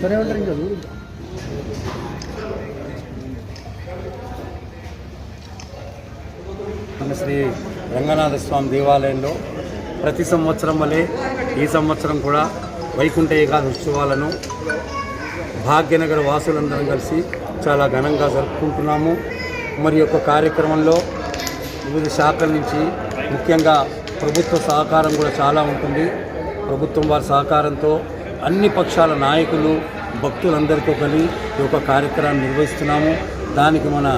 సరే ఉంటారు ఇంకా మన శ్రీ రంగనాథ స్వామి దేవాలయంలో ప్రతి సంవత్సరం వలె ఈ సంవత్సరం కూడా వైకుంఠ ఏకాది ఉత్సవాలను భాగ్యనగర వాసులందరం కలిసి చాలా ఘనంగా జరుపుకుంటున్నాము. మరి యొక్క కార్యక్రమంలో వివిధ శాఖల నుంచి ముఖ్యంగా ప్రభుత్వ సహకారం కూడా చాలా ఉంటుంది. ప్రభుత్వం వారి సహకారంతో అన్ని పక్షాల నాయకులు భక్తులందరితో కలిగి ఈ యొక్క కార్యక్రమాన్ని నిర్వహిస్తున్నాము. దానికి మన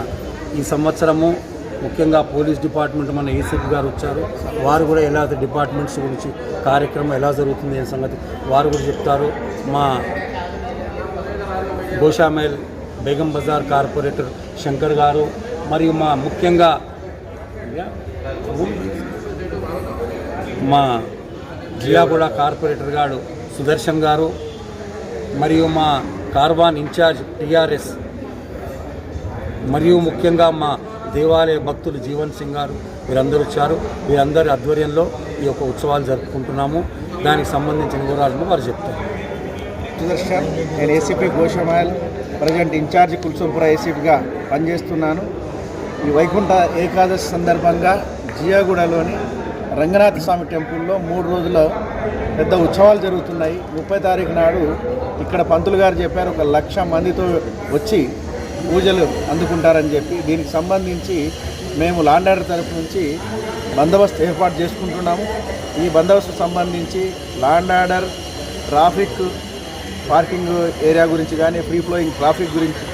ఈ సంవత్సరము ముఖ్యంగా పోలీస్ డిపార్ట్మెంట్ మన ఏసీపీ గారు వచ్చారు. వారు కూడా ఎలా డిపార్ట్మెంట్స్ గురించి కార్యక్రమం ఎలా జరుగుతుంది అనే సంగతి వారు కూడా చెప్తారు. మా గోషామైల్ బేగం బజార్ కార్పొరేటర్ శంకర్ గారు మరియు మా ముఖ్యంగా మా జియాగూడ కార్పొరేటర్ గారు సుదర్శన్ గారు మరియు మా కార్వాన్ ఇన్ఛార్జ్ టిఆర్ఎస్ మరియు ముఖ్యంగా మా దేవాలయ భక్తులు జీవన్ సింగ్ గారు వీరందరూ వచ్చారు. వీరందరి ఆధ్వర్యంలో ఈ యొక్క ఉత్సవాలు జరుపుకుంటున్నాము. దానికి సంబంధించిన వివరాలను వారు చెప్తారు. సుదర్శన్ నేను ACP Goshamahal present in-charge Kulsumpura ఏసీపీగా పనిచేస్తున్నాను. ఈ వైకుంఠ ఏకాదశి సందర్భంగా జియాగూడలోని రంగనాథ స్వామి టెంపుల్లో మూడు రోజుల పెద్ద ఉత్సవాలు జరుగుతున్నాయి. ముప్పై తారీఖు నాడు ఇక్కడ పంతులు గారు చెప్పారు ఒక లక్ష మందితో వచ్చి పూజలు అందుకుంటారని చెప్పి. దీనికి సంబంధించి మేము లాండ్ తరఫు తరపు నుంచి బందోబస్తు ఏర్పాటు చేసుకుంటున్నాము. ఈ బందోబస్తు సంబంధించి land order traffic parking area గురించి కానీ ఫ్రీ ఫ్లోయింగ్ ట్రాఫిక్ గురించి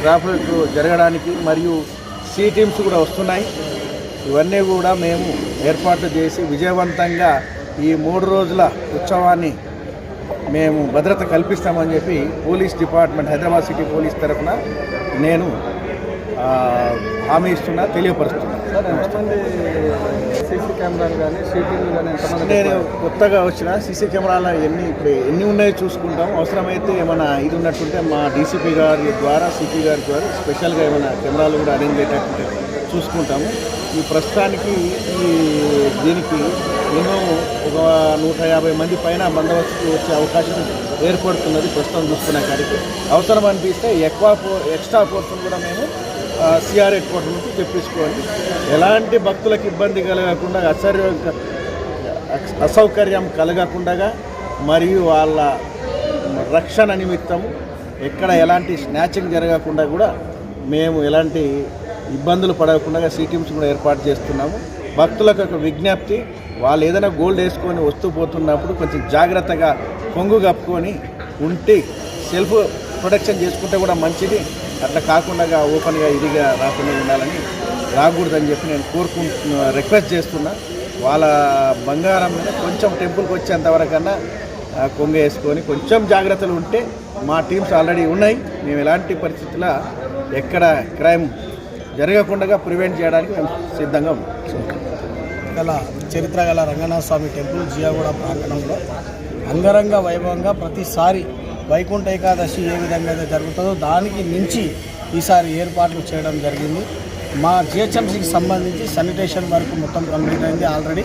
ట్రాఫిక్ జరగడానికి మరియు సీ టీమ్స్ కూడా వస్తున్నాయి. ఇవన్నీ కూడా మేము ఏర్పాట్లు చేసి విజయవంతంగా ఈ మూడు రోజుల ఉత్సవాన్ని మేము భద్రత కల్పిస్తామని చెప్పి police department Hyderabad city police తరఫున నేను హామీ ఇస్తున్నా తెలియపరుస్తున్నా. సీసీ కెమెరాలు కానీ సీటీలు కానీ నేను కొత్తగా వచ్చిన సీసీ కెమెరాల ఎన్ని ఇప్పుడు ఎన్ని ఉన్నాయో చూసుకుంటాం. అవసరమైతే ఏమైనా ఇది ఉన్నట్టుంటే మా డీసీపీ గారి ద్వారా సిపి గారి ద్వారా స్పెషల్గా ఏమైనా కెమెరాలు కూడా అరేంజ్ అయ్యేటట్టు చూసుకుంటాము. ఈ ప్రస్తుతానికి ఈ దీనికి మినిమం ఒక నూట యాభై మంది పైన బందోబస్తుకు వచ్చే అవకాశం ఏర్పడుతున్నది ప్రస్తుతం చూసుకునే కాడికి. అవసరం అనిపిస్తే ఎక్కువ ఎక్స్ట్రా ఫోర్స్ని కూడా మేము సిఆర్ హెడ్ క్వార్టర్ నుంచి తెప్పించుకోవాలి. ఎలాంటి భక్తులకు ఇబ్బంది కలగకుండా అసౌకర్యం అసౌకర్యం కలగకుండా మరియు వాళ్ళ రక్షణ నిమిత్తము ఎక్కడ ఎలాంటి స్నాచింగ్ జరగకుండా కూడా మేము ఎలాంటి ఇబ్బందులు పడకుండా సిటీమ్స్ కూడా ఏర్పాటు చేస్తున్నాము. భక్తులకు ఒక విజ్ఞప్తి వాళ్ళు ఏదైనా గోల్డ్ వేసుకొని వస్తూ పోతున్నప్పుడు కొంచెం జాగ్రత్తగా కొంగు కప్పుకొని ఉంటే సెల్ఫ్ ప్రొటెక్షన్ చేసుకుంటే కూడా మంచిది. అట్లా కాకుండా ఓపెన్గా ఇదిగా రాకుండా ఉండాలని రాకూడదని చెప్పి నేను కోరుకుంటున్నా రిక్వెస్ట్ చేస్తున్నా. వాళ్ళ బంగారం మీద కొంచెం టెంపుల్కి వచ్చేంతవరకన్నా ఆ, కొంగ వేసుకొని కొంచెం జాగ్రత్తలు ఉంటే మా టీమ్స్ ఆల్రెడీ ఉన్నాయి. మేము ఎలాంటి పరిస్థితుల్లో ఎక్కడ క్రైమ్ జరగకుండా ప్రివెంట్ చేయడానికి మేము సిద్ధంగా ఉన్నాం. గల చరిత్ర గల రంగనాథ స్వామి టెంపుల్ జియాగూడ ప్రాంగణంలో అంగరంగ వైభవంగా ప్రతిసారి వైకుంఠ ఏకాదశి ఏ విధంగా అయితే జరుగుతుందో దానికి మించి ఈసారి ఏర్పాట్లు చేయడం జరిగింది. మా జిహెచ్ఎంసీకి సంబంధించి శానిటేషన్ వర్క్ మొత్తం కంప్లీట్ అయింది ఆల్రెడీ.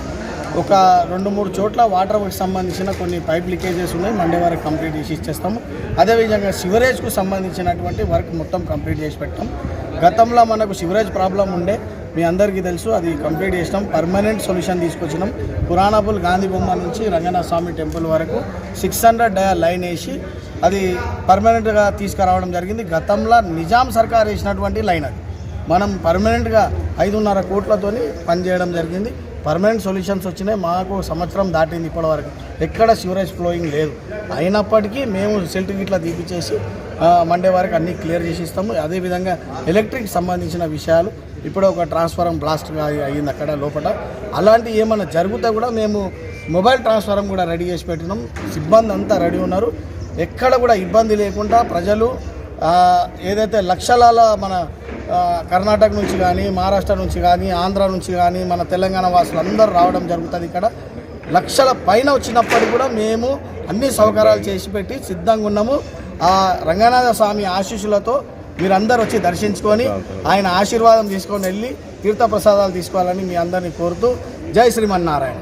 ఒక రెండు మూడు చోట్ల వాటర్ వర్క్ సంబంధించిన కొన్ని పైప్ లీకేజెస్ ఉన్నాయి. మండే వరకు కంప్లీట్ చేసి ఇచ్చేస్తాము. అదేవిధంగా సివరేజ్కు సంబంధించినటువంటి వర్క్ మొత్తం కంప్లీట్ చేసి పెట్టాం. గతంలో మనకు సివరేజ్ ప్రాబ్లం ఉండే మీ అందరికీ తెలుసు అది కంప్లీట్ చేసినాం. పర్మనెంట్ సొల్యూషన్ తీసుకొచ్చినాం. పురాణపుల్ గాంధీ బొమ్మ నుంచి రంగనాథ స్వామి టెంపుల్ వరకు సిక్స్ హండ్రెడ్ డయా లైన్ వేసి అది పర్మనెంట్గా తీసుకురావడం జరిగింది. గతంలో నిజాం సర్కార్ వేసినటువంటి లైన్ అది. మనం పర్మనెంట్గా ఐదున్నర కోట్లతోని పనిచేయడం జరిగింది. పర్మనెంట్ సొల్యూషన్స్ వచ్చినాయి. మాకు సంవత్సరం దాటింది ఇప్పటివరకు. ఎక్కడ సివరేజ్ ఫ్లోయింగ్ లేదు. అయినప్పటికీ మేము సెల్ట్ గిట్లా తీపిచ్చేసి మండే వరకు అన్నీ క్లియర్ చేసి ఇస్తాము. అదేవిధంగా ఎలక్ట్రిక్ సంబంధించిన విషయాలు. ఇప్పుడు ఒక ట్రాన్స్ఫారం బ్లాస్ట్ అయ్యింది అక్కడ లోపల. అలాంటి ఏమైనా జరిగితే కూడా మేము మొబైల్ ట్రాన్స్ఫారం కూడా రెడీ చేసి పెట్టినాం. సిబ్బంది అంతా రెడీ ఉన్నారు. ఎక్కడ కూడా ఇబ్బంది లేకుండా ప్రజలు ఆ, ఏదైతే లక్షలాల మన కర్ణాటక నుంచి కానీ మహారాష్ట్ర నుంచి కానీ ఆంధ్ర నుంచి కానీ మన తెలంగాణ వాసులు అందరూ రావడం జరుగుతుంది ఇక్కడ. లక్షల పైన వచ్చినప్పటికీ కూడా మేము అన్ని సౌకర్యాలు చేసి పెట్టి సిద్ధంగా ఉన్నాము. ఆ రంగనాథ స్వామి ఆశీస్సులతో మీరందరూ వచ్చి దర్శించుకొని ఆయన ఆశీర్వాదం తీసుకొని వెళ్ళి తీర్థప్రసాదాలు తీసుకోవాలని మీ అందరినీ కోరుతూ జై శ్రీమన్నారాయణ.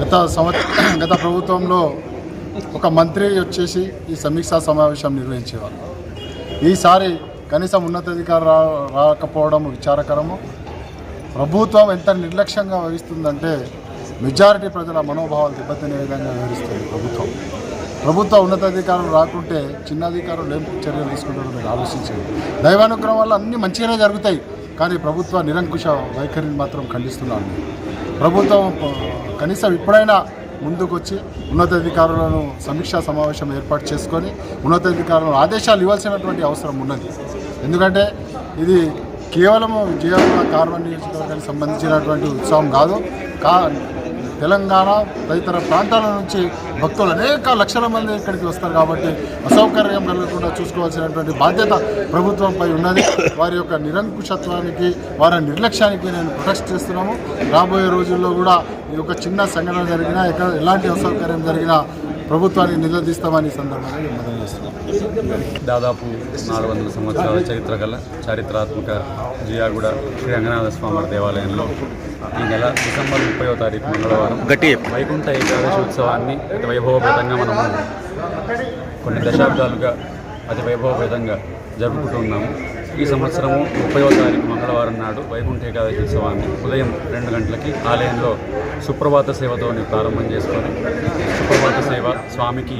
గత సంవత్సరం గత ప్రభుత్వంలో ఒక మంత్రి వచ్చేసి ఈ సమీక్షా సమావేశం నిర్వహించేవారు ఈసారి కనీసం ఉన్నతాధికారులు రా రాకపోవడం విచారకరము. ప్రభుత్వం ఎంత నిర్లక్ష్యంగా వహిస్తుందంటే మెజారిటీ ప్రజల మనోభావాలు దెబ్బతినే విధంగా వివరిస్తుంది ప్రభుత్వం. ప్రభుత్వ ఉన్నతాధికారులు రాకుంటే చిన్న అధికారులు ఏం చర్యలు తీసుకుంటారో మీరు ఆలోచించండి. దైవానుగ్రహం వల్ల అన్నీ మంచిగానే జరుగుతాయి కానీ ప్రభుత్వ నిరంకుశ వైఖరిని మాత్రం ఖండిస్తున్నాను ప్రభుత్వం కనీసం ఇప్పుడైనా ముందుకు వచ్చి ఉన్నతాధికారులను సమీక్షా సమావేశం ఏర్పాటు చేసుకొని ఉన్నతాధికారులను ఆదేశాలు ఇవ్వాల్సినటువంటి అవసరం ఉన్నది. ఎందుకంటే ఇది కేవలం విజయవాడ కార్బన్ నియోజకవర్గానికి సంబంధించినటువంటి ఉత్సవం కాదు. కా తెలంగాణ తదితర ప్రాంతాల నుంచి భక్తులు అనేక లక్షల మంది ఇక్కడికి వస్తారు కాబట్టి అసౌకర్యం కలగకుండా చూసుకోవాల్సినటువంటి బాధ్యత ప్రభుత్వంపై ఉన్నది. వారి యొక్క నిరంకుశత్వానికి వారి నిర్లక్ష్యానికి నేను ప్రొటెస్ట్ చేస్తున్నాము. రాబోయే రోజుల్లో కూడా ఈ యొక్క చిన్న సంఘటన జరిగినా ఎక్కడ ఎలాంటి అసౌకర్యం జరిగినా ప్రభుత్వాన్ని నిలదీస్తామని సందర్భంగా నేను మనవి చేస్తున్నాను దాదాపు నాలుగు వందల సంవత్సరాల చరిత్ర గల చారిత్రాత్మక జియాగూడ శ్రీ రంగనాథ స్వామి దేవాలయంలో ఈ నెల డిసెంబర్ ముప్పైవ తారీఖు మంగళవారం వైకుంఠ ఏకాదశి ఉత్సవాన్ని అతి వైభవపేతంగా మనము కొన్ని దశాబ్దాలుగా అతి వైభవపేతంగా జరుపుకుంటున్నాము ఈ సంవత్సరము ముప్పైవ తారీఖు మంగళవారం నాడు వైకుంఠ ఏకాదశి ఉత్సవాన్ని ఉదయం రెండు గంటలకి ఆలయంలో సుప్రభాత సేవతోని ప్రారంభం చేసుకొని సుప్రభాత సేవ స్వామికి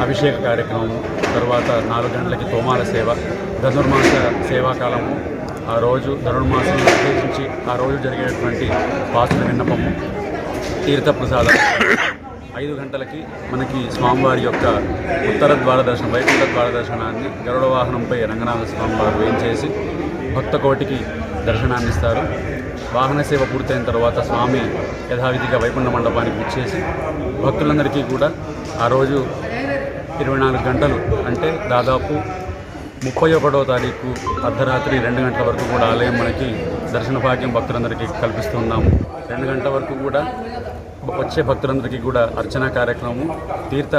అభిషేక కార్యక్రమం తర్వాత నాలుగు గంటలకి తోమాల సేవ ధనుర్మాస సేవాకాలము ఆ రోజు ధనుర్మాసం ఉద్దేశించి ఆ రోజు జరిగేటువంటి పాసుల విన్నపము తీర్థప్రసాదం ఐదు గంటలకి మనకి స్వామివారి యొక్క ఉత్తర ద్వార దర్శనం వైకుంఠ ద్వార దర్శనాన్ని గరుడ వాహనంపై రంగనాథ స్వామివారు వేయించేసి భక్త కోటికి దర్శనాన్ని ఇస్తారు వాహన సేవ పూర్తయిన తర్వాత స్వామి యథావిధిగా వైకుంఠ మండపానికి ఇచ్చేసి భక్తులందరికీ కూడా ఆ రోజు ఇరవై నాలుగు గంటలు అంటే దాదాపు ముప్పై ఒకటో తారీఖు అర్ధరాత్రి రెండు గంటల వరకు కూడా ఆలయం మనకి దర్శన భాగ్యం భక్తులందరికీ కల్పిస్తున్నాము రెండు గంటల వరకు కూడా వచ్చే భక్తులందరికీ కూడా అర్చన కార్యక్రమము తీర్థ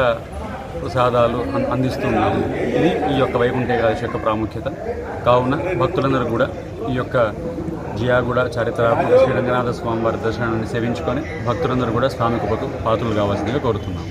ప్రసాదాలు అందిస్తున్నాము ఇది ఈ యొక్క వైకుంఠ ఏకాదశి యొక్క ప్రాముఖ్యత. కావున భక్తులందరూ కూడా ఈ యొక్క జియాగూడ చారిత్రాత్మక శ్రీ రంగనాథ స్వామివారి దర్శనాన్ని సేవించుకొని భక్తులందరూ కూడా స్వామి కృపకు పాత్రలు కావాల్సిందిగా కోరుతున్నాము.